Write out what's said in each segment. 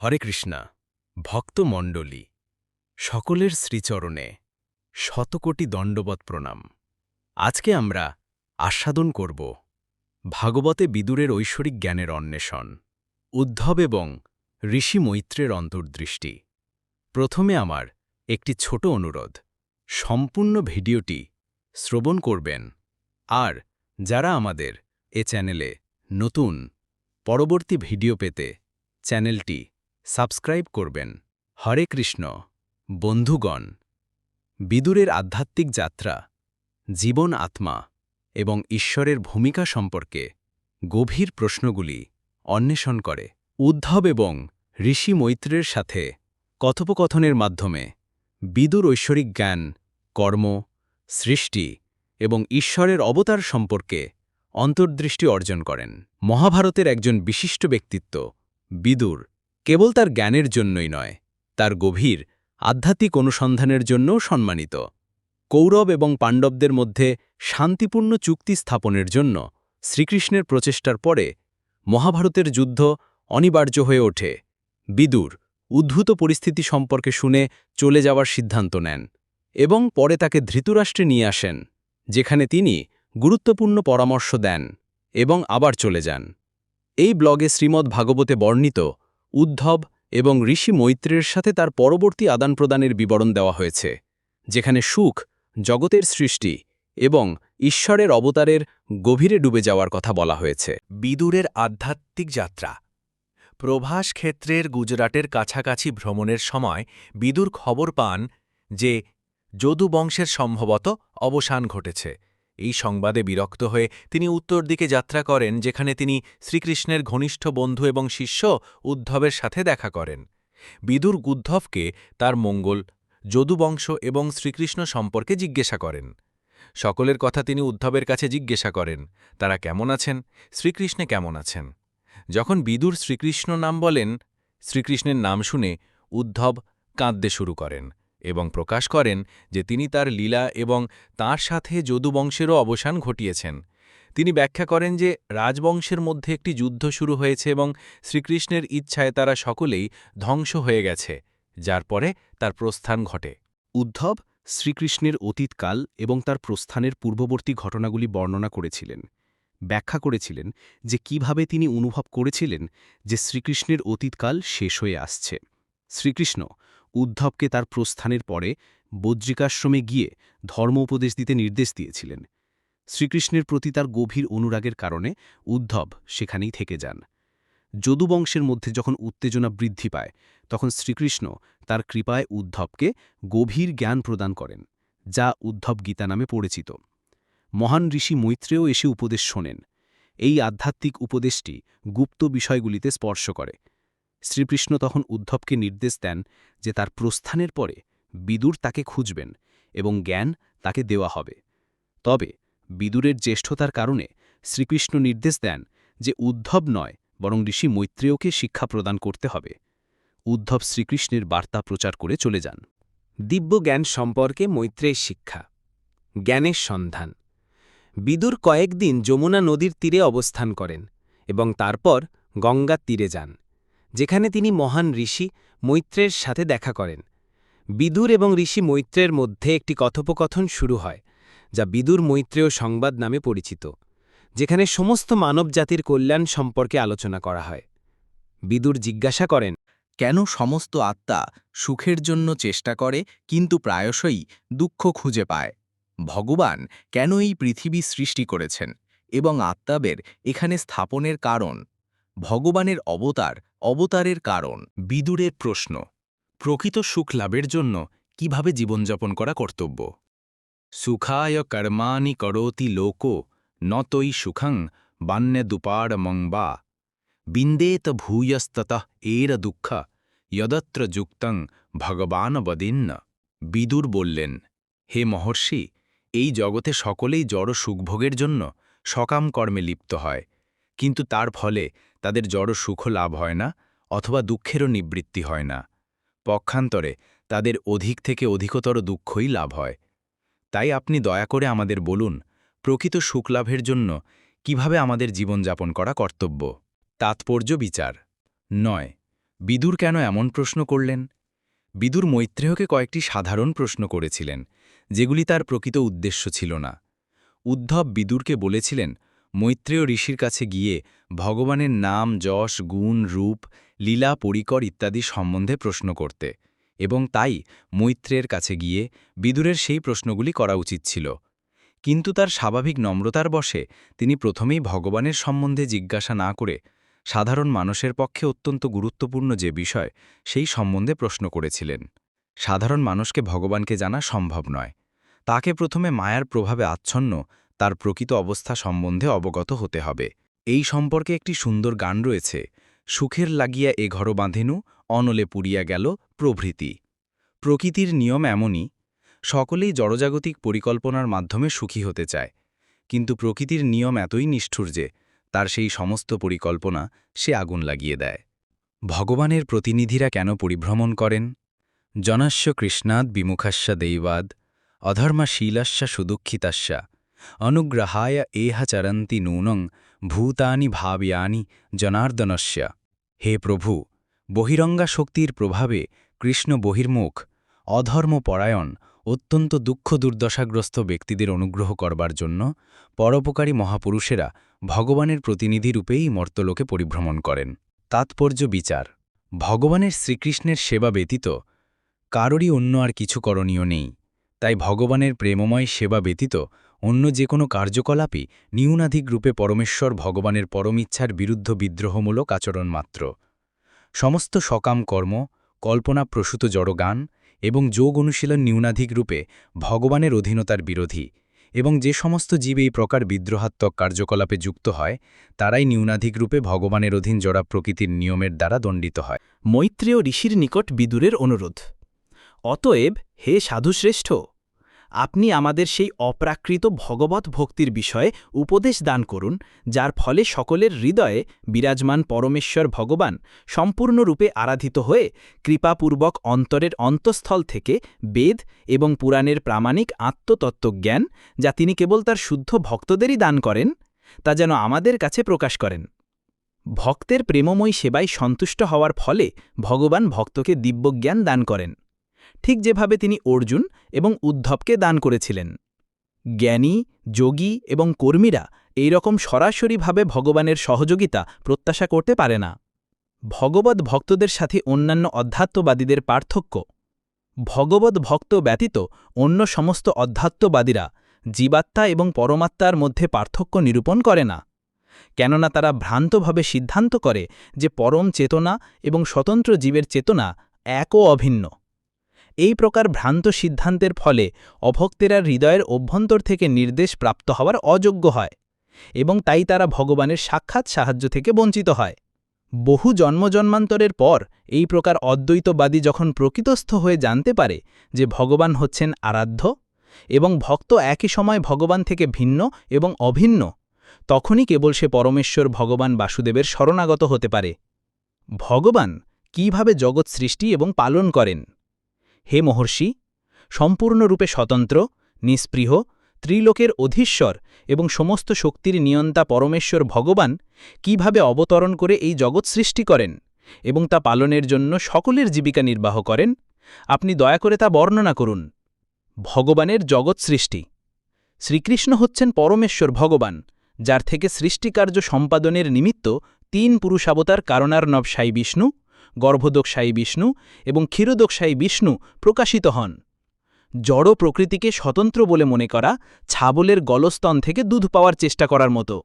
হরে কৃষ্ণা ভক্তমণ্ডলী সকলের শ্রীচরণে শতকোটি দণ্ডবৎ প্রণাম। আজকে আমরা আস্বাদন করব ভাগবতে বিদুরের ঐশ্বরিক জ্ঞানের অন্বেষণ, উদ্ধব এবং ঋষি মৈত্রের অন্তর্দৃষ্টি। প্রথমে আমার একটি ছোট অনুরোধ, সম্পূর্ণ ভিডিওটি শ্রবণ করবেন আর যারা আমাদের এ চ্যানেলে নতুন, পরবর্তী ভিডিও পেতে চ্যানেলটি সাবস্ক্রাইব করবেন। হরে কৃষ্ণ। বন্ধুগণ, বিদুরের আধ্যাত্মিক যাত্রা, জীবন আত্মা এবং ঈশ্বরের ভূমিকা সম্পর্কে গভীর প্রশ্নগুলি অন্বেষণ করে। উদ্ধব এবং ঋষি মৈত্রের সাথে কথোপকথনের মাধ্যমে বিদুর ঐশ্বরিক জ্ঞান, কর্ম, সৃষ্টি এবং ঈশ্বরের অবতার সম্পর্কে অন্তর্দৃষ্টি অর্জন করেন। মহাভারতের একজন বিশিষ্ট ব্যক্তিত্ব বিদুর কেবল তার জ্ঞানের জন্যই নয়, তার গভীর, আধ্যাত্মিক অনুসন্ধানের জন্যও সম্মানিত। কৌরব এবং পাণ্ডবদের মধ্যে শান্তিপূর্ণ চুক্তি স্থাপনের জন্য শ্রীকৃষ্ণের প্রচেষ্টার পরে মহাভারতের যুদ্ধ অনিবার্য হয়ে ওঠে। বিদুর উদ্ভূত পরিস্থিতি সম্পর্কে শুনে চলে যাওয়ার সিদ্ধান্ত নেন এবং পরে তাকে ধৃতরাষ্ট্রে নিয়ে আসেন, যেখানে তিনি গুরুত্বপূর্ণ পরামর্শ দেন এবং আবার চলে যান। এই ব্লগে শ্রীমদ্ ভাগবতে বর্ণিত উদ্ধব এবং ঋষি মৈত্রের সাথে তার পরবর্তী আদান-প্রদানের বিবরণ দেওয়া হয়েছে, যেখানে সুখ জগতের সৃষ্টি এবং ঈশ্বরের অবতারের গভীরে ডুবে যাওয়ার কথা বলা হয়েছে। বিদুরের আধ্যাত্মিক যাত্রা। প্রভাস ক্ষেত্রের গুজরাটের কাছাকাছি ভ্রমণের সময় বিদুর খবর পান যে যদু বংশের সম্ভবত অবসান ঘটেছে। এই সংবাদে বিরক্ত হয়ে তিনি উত্তর দিকে যাত্রা করেন, যেখানে তিনি শ্রীকৃষ্ণের ঘনিষ্ঠ বন্ধু এবং শিষ্য উদ্ধবের সাথে দেখা করেন। বিদুর উদ্ধবকে তার মঙ্গল, যদুবংশ এবং শ্রীকৃষ্ণ সম্পর্কে জিজ্ঞাসা করেন। সকলের কথা তিনি উদ্ধবের কাছে জিজ্ঞাসা করেন, তারা কেমন আছেন? শ্রীকৃষ্ণে কেমন আছেন? যখন বিদুর শ্রীকৃষ্ণ নাম বলেন, শ্রীকৃষ্ণের নাম শুনে উদ্ধব কাঁদতে শুরু করেন। এবং প্রকাশ করেন যে তিনি তার লীলা এবং তার সাথে যদুবংশেরও অবসান ঘটিয়েছেন। তিনি ব্যাখ্যা করেন যে রাজবংশের মধ্যে একটি যুদ্ধ শুরু হয়েছে এবং শ্রীকৃষ্ণের ইচ্ছায় তারা সকলেই ধ্বংস হয়ে গেছে, যার পরে তার প্রস্থান ঘটে। উদ্ধব শ্রীকৃষ্ণের অতীতকাল এবং তার প্রস্থানের পূর্ববর্তী ঘটনাগুলি বর্ণনা করেছিলেন। ব্যাখ্যা করেছিলেন যে কীভাবে তিনি অনুভব করেছিলেন যে শ্রীকৃষ্ণের অতীতকাল শেষ হয়ে আসছে। শ্রীকৃষ্ণ উদ্ধবকে তার প্রস্থানের পরে বজ্রিকাশ্রমে গিয়ে ধর্ম উপদেশ দিতে নির্দেশ দিয়েছিলেন। শ্রীকৃষ্ণের প্রতি তার গভীর অনুরাগের কারণে উদ্ধব সেখানেই থেকে যান। যদুবংশের মধ্যে যখন উত্তেজনা বৃদ্ধি পায়, তখন শ্রীকৃষ্ণ তার কৃপায় উদ্ধবকে গভীর জ্ঞান প্রদান করেন, যা উদ্ধব গীতা নামে পরিচিত। মহান ঋষি মৈত্রেও এসে উপদেশ শোনেন। এই আধ্যাত্মিক উপদেশটি গুপ্ত বিষয়গুলিতে স্পর্শ করে। শ্রীকৃষ্ণ তখন উদ্ধবকে নির্দেশ দেন যে তার প্রস্থানের পরে বিদুর তাকে খুঁজবেন এবং জ্ঞান তাকে দেওয়া হবে। তবে বিদুরের জ্যেষ্ঠতার কারণে শ্রীকৃষ্ণ নির্দেশ দেন যে উদ্ধব নয়, বরং ঋষি মৈত্রেয়কে শিক্ষা প্রদান করতে হবে। উদ্ধব শ্রীকৃষ্ণের বার্তা প্রচার করে চলে যান। দিব্য জ্ঞান সম্পর্কে মৈত্রেয় শিক্ষা। জ্ঞানের সন্ধান। বিদুর কয়েকদিন যমুনা নদীর তীরে অবস্থান করেন এবং তারপর গঙ্গার তীরে যান। যেখানে তিনি মহান ঋষি মৈত্রের সাথে দেখা করেন। বিদুর এবং ঋষি মৈত্রের মধ্যে একটি কথোপকথন শুরু হয়, যা বিদুর মৈত্রেয় সংবাদ নামে পরিচিত, যেখানে সমস্ত মানবজাতির কল্যাণ সম্পর্কে আলোচনা করা হয়। বিদুর জিজ্ঞাসা করেন, কেন সমস্ত আত্মা সুখের জন্য চেষ্টা করে, কিন্তু প্রায়শই দুঃখ খুঁজে পায়? ভগবান কেন এই পৃথিবী সৃষ্টি করেছেন এবং আত্মাবের এখানে স্থাপনের কারণ? ভগবানের অবতার অবতারের কারণ, বিদুরের প্রশ্ন। প্রকৃত সুখ লাভের জন্য কীভাবে জীবনযাপন করা কর্তব্য? সুখায় কর্মাণি করোতি লোকো নতই সুখং বান্যদুপাড় মংবা। বিন্দেত ভূয়স্তত এর দুঃখ, যদত্র যুক্তং ভগবান বদিন্ন। বিদুর বললেন, হে মহর্ষি, এই জগতে সকলেই জড় সুখভোগের জন্য সকাম কর্মে লিপ্ত হয়। কিন্তু তার ফলে তাদের জড় সুখ লাভ হয় না অথবা দুঃখেরও নিবৃত্তি হয় না। পক্ষান্তরে তাদের অধিক থেকে অধিকতর দুঃখই লাভ হয়। তাই আপনি দয়া করে আমাদের বলুন, প্রকৃত সুখলাভের জন্য কীভাবে আমাদের জীবনযাপন করা কর্তব্য? তাৎপর্য বিচার। নয়, বিদুর কেন এমন প্রশ্ন করলেন? বিদুর মৈত্রেয়কে কয়েকটি সাধারণ প্রশ্ন করেছিলেন, যেগুলি তার প্রকৃত উদ্দেশ্য ছিল না। উদ্ধব বিদুরকে বলেছিলেন মৈত্রেয় ঋষির কাছে গিয়ে ভগবানের নাম, যশ, গুণ, রূপ, লীলা, পরিকর ইত্যাদি সম্বন্ধে প্রশ্ন করতে এবং তাই মৈত্রের কাছে গিয়ে বিদুরের সেই প্রশ্নগুলি করা উচিত ছিল। কিন্তু তার স্বাভাবিক নম্রতার বশে তিনি প্রথমেই ভগবানের সম্বন্ধে জিজ্ঞাসা না করে সাধারণ মানুষের পক্ষে অত্যন্ত গুরুত্বপূর্ণ যে বিষয়, সেই সম্বন্ধে প্রশ্ন করেছিলেন। সাধারণ মানুষকে ভগবানকে জানা সম্ভব নয়। তাকে প্রথমে মায়ার প্রভাবে আচ্ছন্ন তার প্রকৃত অবস্থা সম্বন্ধে অবগত হতে হবে। এই সম্পর্কে একটি সুন্দর গান রয়েছে। সুখের লাগিয়া এ ঘর বাঁধেনু, অনলে পুড়িয়া গেল প্রভৃতি। প্রকৃতির নিয়ম এমনই, সকলেই জড়জাগতিক পরিকল্পনার মাধ্যমে সুখী হতে চায়। কিন্তু প্রকৃতির নিয়ম এতই নিষ্ঠুর যে, তার সেই সমস্ত পরিকল্পনা সে আগুন লাগিয়ে দেয়। ভগবানের প্রতিনিধিরা কেন পরিভ্রমণ করেন? জনাস্য কৃষ্ণাদ বিমুখাস্যা দৈবাদ অধর্মাশীলাস্যা সুদুঃখিতাস্যা। অনুগ্রহায় এহা চরন্তি নূনং ভূতানি ভাব্যানি জনার্দনস্য হে প্রভু বহিরঙ্গা শক্তির প্রভাবে কৃষ্ণ বহির্মুখ অধর্মপরায়ণ অত্যন্ত দুঃখ দুর্দশাগ্রস্ত ব্যক্তিদের অনুগ্রহ করবার জন্য পরোপকারী মহাপুরুষেরা ভগবানের প্রতিনিধি রূপেই মর্তলোকে পরিভ্রমণ করেন। তাৎপর্য বিচার, ভগবানের শ্রীকৃষ্ণের সেবা ব্যতীত কারোরই অন্য আর কিছু করণীয় নেই, তাই ভগবানের প্রেমময় সেবা ব্যতীত অন্য যে কোনো কার্যকলাপই নিউনাধিক রূপে পরমেশ্বর ভগবানের পরমিচ্ছার বিরুদ্ধ বিদ্রোহমূলক আচরণ মাত্র। সমস্ত সকাম কর্ম কল্পনাপ্রসূত জড়গান এবং যোগ অনুশীলন নিউনাধিক রূপে ভগবানের অধীনতার বিরোধী এবং যে সমস্ত জীব এই প্রকার বিদ্রোহাত্মক কার্যকলাপে যুক্ত হয়, তারাই নিউনাধিক রূপে ভগবানের অধীন জড়া প্রকৃতির নিয়মের দ্বারা দণ্ডিত হয়। মৈত্রেয় ঋষির নিকট বিদুরের অনুরোধ, অতএব হে সাধুশ্রেষ্ঠ আপনি আমাদের সেই অপ্রাকৃত ভগবত ভক্তির বিষয়ে উপদেশ দান করুন, যার ফলে সকলের হৃদয়ে বিরাজমান পরমেশ্বর ভগবান সম্পূর্ণরূপে আরাধিত হয়ে কৃপাপূর্বক অন্তরের অন্তঃস্থল থেকে বেদ এবং পুরাণের প্রামাণিক আত্মতত্ত্বজ্ঞান, যা তিনি কেবল তার শুদ্ধ ভক্তদেরই দান করেন, তা যেন আমাদের কাছে প্রকাশ করেন। ভক্তের প্রেমময়ী সেবায় সন্তুষ্ট হওয়ার ফলে ভগবান ভক্তকে দিব্যজ্ঞান দান করেন। ঠিক যেভাবে তিনি অর্জুন এবং উদ্ধবকে দান করেছিলেন। জ্ঞানী, যোগী এবং কর্মীরা এই রকম সরাসরিভাবে ভগবানের সহযোগিতা প্রত্যাশা করতে পারে না। ভগবত ভক্তদের সাথে অন্যান্য অধ্যাত্মবাদীদের পার্থক্য। ভগবত ভক্ত ব্যতীত অন্য সমস্ত অধ্যাত্মবাদীরা জীবাত্মা এবং পরমাত্মার মধ্যে পার্থক্য নিরূপণ করে না। কেননা তারা ভ্রান্তভাবে সিদ্ধান্ত করে যে পরম চেতনা এবং স্বতন্ত্র জীবের চেতনা এক ও অভিন্ন। এই প্রকার ভ্রান্ত সিদ্ধান্তের ফলে অভক্তেরা হৃদয়ের অভ্যন্তর থেকে নির্দেশ প্রাপ্ত হওয়ার অযোগ্য হয় এবং তাই তারা ভগবানের সাক্ষাৎ সাহায্য থেকে বঞ্চিত হয়। বহু জন্মজন্মান্তরের পর এই প্রকার অদ্বৈতবাদী যখন প্রকৃতস্থ হয়ে জানতে পারে যে ভগবান হচ্ছেন আরাধ্য এবং ভক্ত একই সময় ভগবান থেকে ভিন্ন এবং অভিন্ন, তখনই কেবল সে পরমেশ্বর ভগবান বাসুদেবের শরণাগত হতে পারে। ভগবান কীভাবে জগৎ সৃষ্টি এবং পালন করেন? হে মহর্ষি, সম্পূর্ণরূপে স্বতন্ত্র, নিস্পৃহ, ত্রিলোকের অধীশ্বর এবং সমস্ত শক্তির নিয়ন্তা পরমেশ্বর ভগবান কীভাবে অবতরণ করে এই জগৎ সৃষ্টি করেন এবং তা পালনের জন্য সকলের জীবিকা নির্বাহ করেন, আপনি দয়া করে তা বর্ণনা করুন। ভগবানের জগৎ সৃষ্টি। শ্রীকৃষ্ণ হচ্ছেন পরমেশ্বর ভগবান, যার থেকে সৃষ্টিকার্য সম্পাদনের নিমিত্ত তিন পুরুষাবতার কারণার্ণব সাই বিষ্ণু গর্ভদোকসায়ী বিষ্ণু এবং ক্ষীরোদোকসায়ী বিষ্ণু প্রকাশিত হন। জড় প্রকৃতিকে স্বতন্ত্র বলে মনে করা ছাবলের গলস্তন থেকে দুধ পাওয়ার চেষ্টা করার মতো।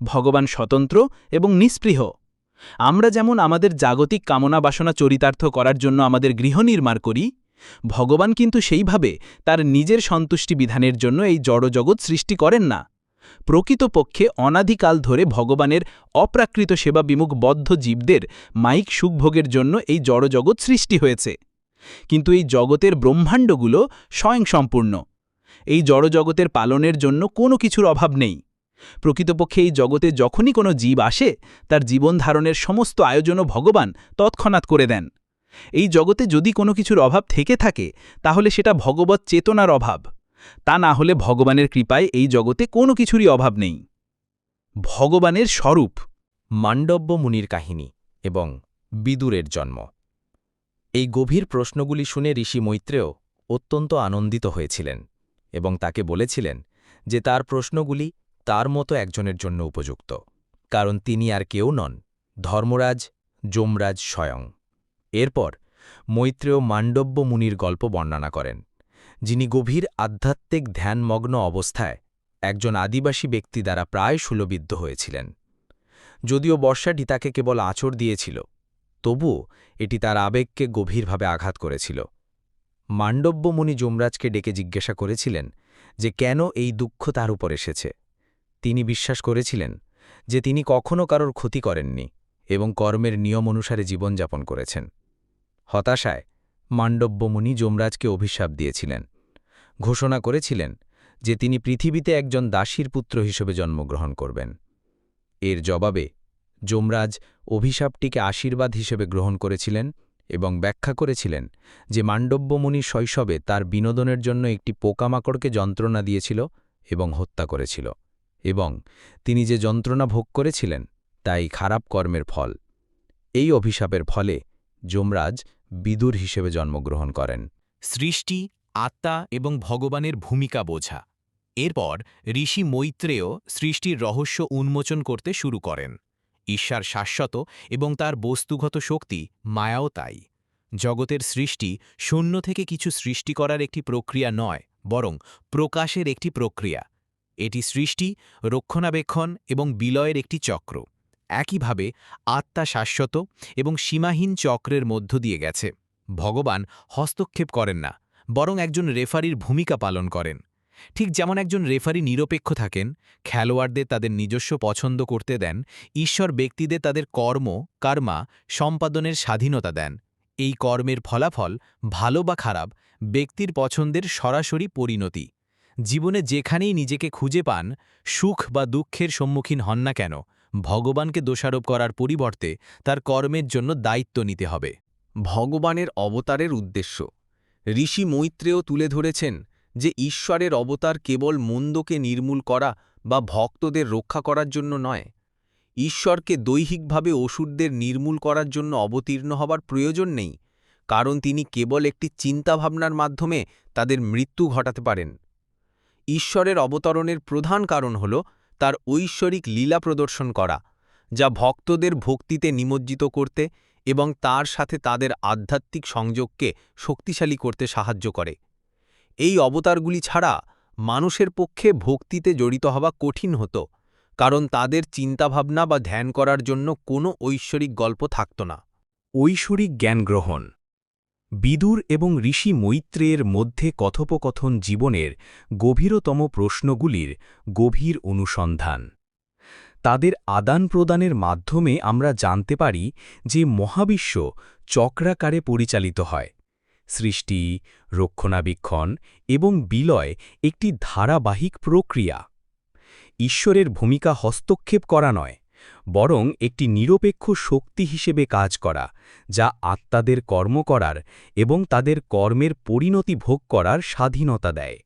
ভগবান স্বতন্ত্র এবং নিস্পৃহ আমরা যেমন আমাদের জাগতিক কামনা বাসনা চরিতার্থ করার জন্য আমাদের গৃহ নির্মাণ করি, ভগবান কিন্তু সেইভাবে তার নিজের সন্তুষ্টি বিধানের জন্য এই জড়জগৎ সৃষ্টি করেন না। প্রকৃতপক্ষে অনাদিকাল ধরে ভগবানের অপ্রাকৃত সেবা বিমুখ বদ্ধ জীবদের মাইক সুখভোগের জন্য এই জড়জগৎ সৃষ্টি হয়েছে। কিন্তু এই জগতের ব্রহ্মাণ্ডগুলো স্বয়ংসম্পূর্ণ। এই জড়জগতের পালনের জন্য কোনো কিছুর অভাব নেই। প্রকৃতপক্ষে এই জগতে যখনই কোনো জীব আসে, তার জীবন ধারণের সমস্ত আয়োজনও ভগবান তৎক্ষণাৎ করে দেন। এই জগতে যদি কোনো কিছুর অভাব থেকে থাকে, তাহলে সেটা ভগবত চেতনার অভাব। তা না হলে ভগবানের কৃপায় এই জগতে কোনো কিছুরই অভাব নেই। ভগবানের স্বরূপ। মাণ্ডব্য মুনির কাহিনী এবং বিদুরের জন্ম। এই গভীর প্রশ্নগুলি শুনে ঋষি মৈত্রেয় অত্যন্ত আনন্দিত হয়েছিলেন এবং তাকে বলেছিলেন যে তার প্রশ্নগুলি তার মতো একজনের জন্য উপযুক্ত, কারণ তিনি আর কেউ নন, ধর্মরাজ, যমরাজ স্বয়ং। এরপর মৈত্রেয় মাণ্ডব্য মুনির গল্প বর্ণনা করেন। যিনি গভীর আধ্যাত্মিক ধ্যানমগ্ন অবস্থায় একজন আদিবাসী ব্যক্তি দ্বারা প্রায় সুলবিদ্ধ হয়েছিলেন। যদিও বর্ষাটি তাকে কেবল আঁচড় দিয়েছিল, তবুও এটি তার আবেগকে গভীরভাবে আঘাত করেছিল। মাণ্ডব্য মুনি যমরাজকে ডেকে জিজ্ঞাসা করেছিলেন যে কেন এই দুঃখ তার উপর এসেছে। তিনি বিশ্বাস করেছিলেন যে তিনি কখনও কারোর ক্ষতি করেননি এবং কর্মের নিয়ম অনুসারে জীবনযাপন করেছেন। হতাশায় মাণ্ডব্য মুনি যমরাজকে অভিশাপ দিয়েছিলেন। ঘোষণা করেছিলেন যে তিনি পৃথিবীতে একজন দাসীর পুত্র হিসেবে জন্মগ্রহণ করবেন। এর জবাবে যমরাজ অভিশাপটিকে আশীর্বাদ হিসেবে গ্রহণ করেছিলেন এবং ব্যাখ্যা করেছিলেন যে মাণ্ডব্যমুনি শৈশবে তার বিনোদনের জন্য একটি পোকামাকড়কে যন্ত্রণা দিয়েছিল এবং হত্যা করেছিল এবং তিনি যে যন্ত্রণা ভোগ করেছিলেন তাই খারাপ কর্মের ফল। এই অভিশাপের ফলে যমরাজ বিদুর হিসেবে জন্মগ্রহণ করেন। সৃষ্টি, আত্মা এবং ভগবানের ভূমিকা বোঝা। এরপর ঋষি মৈত্রেয় সৃষ্টির রহস্য উন্মোচন করতে শুরু করেন। ঈশ্বর শাশ্বত এবং তার বস্তুগত শক্তি মায়াও তাই। জগতের সৃষ্টি শূন্য থেকে কিছু সৃষ্টি করার একটি প্রক্রিয়া নয়, বরং প্রকাশের একটি প্রক্রিয়া। এটি সৃষ্টি, রক্ষণাবেক্ষণ এবং বিলয়ের একটি চক্র। একইভাবে আত্মা শাশ্বত এবং সীমাহীন চক্রের মধ্য দিয়ে গেছে। ভগবান হস্তক্ষেপ করেন না, বরং একজন রেফারির ভূমিকা পালন করেন। ঠিক যেমন একজন রেফারি নিরপেক্ষ থাকেন, খেলোয়াড়দের তাদের নিজস্ব পছন্দ করতে দেন, ঈশ্বর ব্যক্তিদের তাদের কর্ম, কার্মা, সম্পাদনের স্বাধীনতা দেন। এই কর্মের ফলাফল ভালো বা খারাপ, ব্যক্তির পছন্দের সরাসরি পরিণতি। জীবনে যেখানেই নিজেকে খুঁজে পান, সুখ বা দুঃখের সম্মুখীন হন না কেন ভগবানকে দোষারোপ করার পরিবর্তে তার কর্মের জন্য দায়িত্ব নিতে হবে। ভগবানের অবতারের উদ্দেশ্য। ঋষি মৈত্রেয় তুলে ধরেছেন যে ঈশ্বরের অবতার কেবল মন্দকে নির্মূল করা বা ভক্তদের রক্ষা করার জন্য নয়। ঈশ্বরকে দৈহিকভাবে অসুরদের নির্মূল করার জন্য অবতীর্ণ হবার প্রয়োজন নেই, কারণ তিনি কেবল একটি চিন্তাভাবনার মাধ্যমে তাদের মৃত্যু ঘটাতে পারেন। ঈশ্বরের অবতরণের প্রধান কারণ হল তার ঐশ্বরিক লীলা প্রদর্শন করা, যা ভক্তদের ভক্তিতে নিমজ্জিত করতে এবং তার সাথে তাদের আধ্যাত্মিক সংযোগকে শক্তিশালী করতে সাহায্য করে। এই অবতারগুলি ছাড়া মানুষের পক্ষে ভক্তিতে জড়িত হওয়া কঠিন হতো, কারণ তাদের চিন্তাভাবনা বা ধ্যান করার জন্য কোনো ঐশ্বরিক গল্প থাকত না। ঐশ্বরিক জ্ঞান গ্রহণ বিদুর এবং ঋষি মৈত্রেয়ের মধ্যে কথোপকথন জীবনের গভীরতম প্রশ্নগুলির গভীর অনুসন্ধান। তাদের আদান প্রদানের মাধ্যমে আমরা জানতে পারি যে মহাবিশ্ব চক্রাকারে পরিচালিত হয়। সৃষ্টি, রক্ষণাবেক্ষণ এবং বিলয় একটি ধারাবাহিক প্রক্রিয়া। ঈশ্বরের ভূমিকা হস্তক্ষেপ করা নয়। বরং একটি নিরপেক্ষ শক্তি হিসেবে কাজ করা, যা আত্মাদের কর্ম করার এবং তাদের কর্মের পরিণতি ভোগ করার স্বাধীনতা দেয়।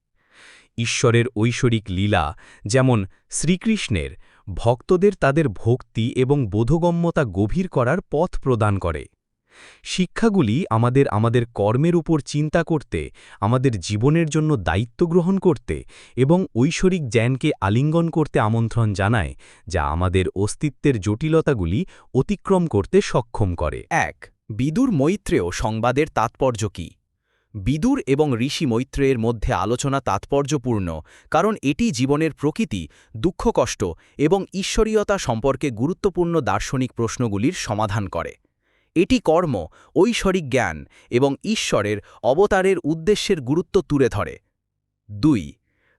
ঈশ্বরের ঐশ্বরিক লীলা, যেমন শ্রীকৃষ্ণের, ভক্তদের তাদের ভক্তি এবং বোধগম্যতা গভীর করার পথ প্রদান করে। শিক্ষাগুলি আমাদের আমাদের কর্মের উপর চিন্তা করতে, আমাদের জীবনের জন্য দায়িত্ব গ্রহণ করতে এবং ঐশ্বরিক জ্ঞানকে আলিঙ্গন করতে আমন্ত্রণ জানায়, যা আমাদের অস্তিত্বের জটিলতাগুলি অতিক্রম করতে সক্ষম করে। এক, বিদুর মৈত্রেয় সংবাদের তাৎপর্য কী? বিদুর এবং ঋষি মৈত্রেয়ের মধ্যে আলোচনা তাৎপর্যপূর্ণ, কারণ এটি জীবনের প্রকৃতি, দুঃখ কষ্ট এবং ঈশ্বরীয়তা সম্পর্কে গুরুত্বপূর্ণ দার্শনিক প্রশ্নগুলির সমাধান করে। এটি কর্ম, ঐশ্বরিক জ্ঞান এবং ঈশ্বরের অবতারের উদ্দেশ্যের গুরুত্ব তুলে ধরে। দুই,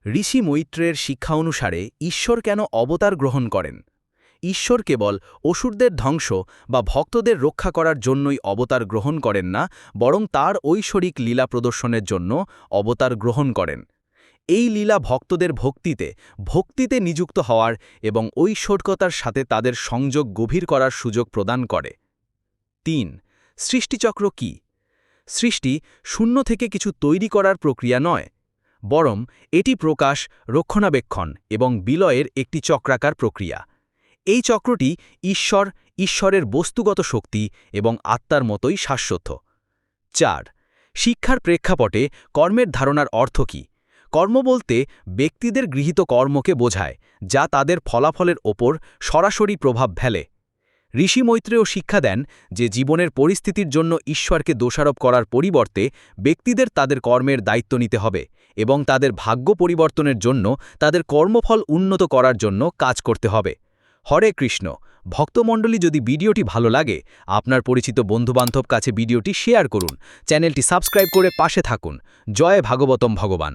ঋষি মৈত্রের শিক্ষা অনুসারে ঈশ্বর কেন অবতার গ্রহণ করেন? ঈশ্বর কেবল অসুরদের ধ্বংস বা ভক্তদের রক্ষা করার জন্যই অবতার গ্রহণ করেন না, বরং তার ঐশ্বরিক লীলা প্রদর্শনের জন্য অবতার গ্রহণ করেন। এই লীলা ভক্তদের ভক্তিতে ভক্তিতে নিযুক্ত হওয়ার এবং ঐশ্বর্যতার সাথে তাদের সংযোগ গভীর করার সুযোগ প্রদান করে। তিন, সৃষ্টিচক্র কি? সৃষ্টি শূন্য থেকে কিছু তৈরি করার প্রক্রিয়া নয়, বরং এটি প্রকাশ, রক্ষণাবেক্ষণ এবং বিলয়ের একটি চক্রাকার প্রক্রিয়া। এই চক্রটি ঈশ্বর, ঈশ্বরের বস্তুগত শক্তি এবং আত্মার মতোই শাশ্বত। চার, শিক্ষার প্রেক্ষাপটে কর্মের ধারণার অর্থ কী? কর্ম বলতে ব্যক্তিদের গৃহীত কর্মকে বোঝায়, যা তাদের ফলাফলের ওপর সরাসরি প্রভাব ফেলে। ঋষি মৈত্রেয় শিক্ষা দেন যে জীবনের পরিস্থিতির জন্য ঈশ্বরকে দোষারোপ করার পরিবর্তে ব্যক্তিদের তাদের কর্মের দায়িত্ব নিতে হবে এবং তাদের ভাগ্য পরিবর্তনের জন্য তাদের কর্মফল উন্নত করার জন্য কাজ করতে হবে। হরে কৃষ্ণ। ভক্তমণ্ডলী, যদি ভিডিওটি ভালো লাগে, আপনার পরিচিত বন্ধুবান্ধব কাছে ভিডিওটি শেয়ার করুন। চ্যানেলটি সাবস্ক্রাইব করে পাশে থাকুন। জয় ভাগবতম ভগবান।